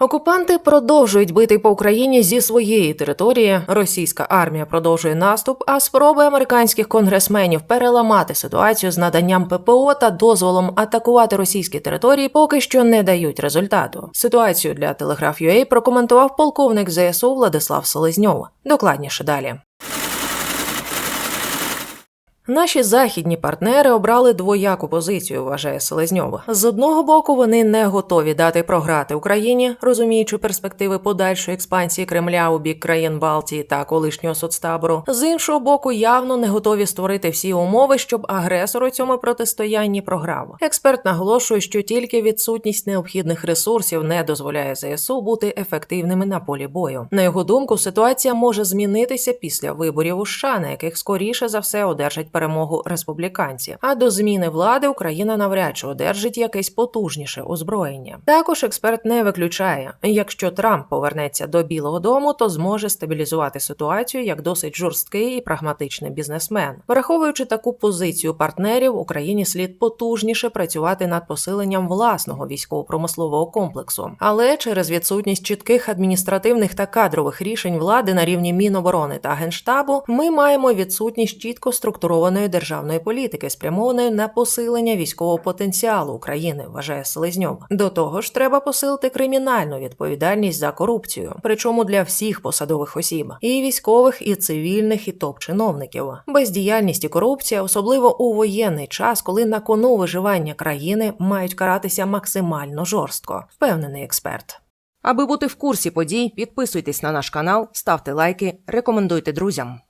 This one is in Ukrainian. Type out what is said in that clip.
Окупанти продовжують бити по Україні зі своєї території. Російська армія продовжує наступ, а спроби американських конгресменів переламати ситуацію з наданням ППО та дозволом атакувати російські території поки що не дають результату. Ситуацію для Телеграф.UA прокоментував полковник ЗСУ Владислав Селезньов. Докладніше далі. Наші західні партнери обрали двояку позицію, вважає Селезньов. З одного боку, вони не готові дати програти Україні, розуміючи перспективи подальшої експансії Кремля у бік країн Балтії та колишнього соцтабору. З іншого боку, явно не готові створити всі умови, щоб агресор у цьому протистоянні програв. Експерт наголошує, що тільки відсутність необхідних ресурсів не дозволяє ЗСУ бути ефективними на полі бою. На його думку, ситуація може змінитися після виборів у США, на яких скоріше за все одержать перемогу республіканці. А до зміни влади Україна навряд чи одержить якесь потужніше озброєння. Також експерт не виключає, якщо Трамп повернеться до Білого Дому, то зможе стабілізувати ситуацію як досить жорсткий і прагматичний бізнесмен. Враховуючи таку позицію партнерів, Україні слід потужніше працювати над посиленням власного військово-промислового комплексу, але через відсутність чітких адміністративних та кадрових рішень влади на рівні Міноборони та Генштабу, ми маємо відсутність чітко структурованої державної політики, спрямованої на посилення військового потенціалу України, вважає Селезньов. До того ж, треба посилити кримінальну відповідальність за корупцію, причому для всіх посадових осіб, і військових, і цивільних, і топ-чиновників. Бездіяльність і корупція, особливо у воєнний час, коли на кону виживання країни мають каратися максимально жорстко, впевнений експерт. Аби бути в курсі подій, підписуйтесь на наш канал, ставте лайки, рекомендуйте друзям.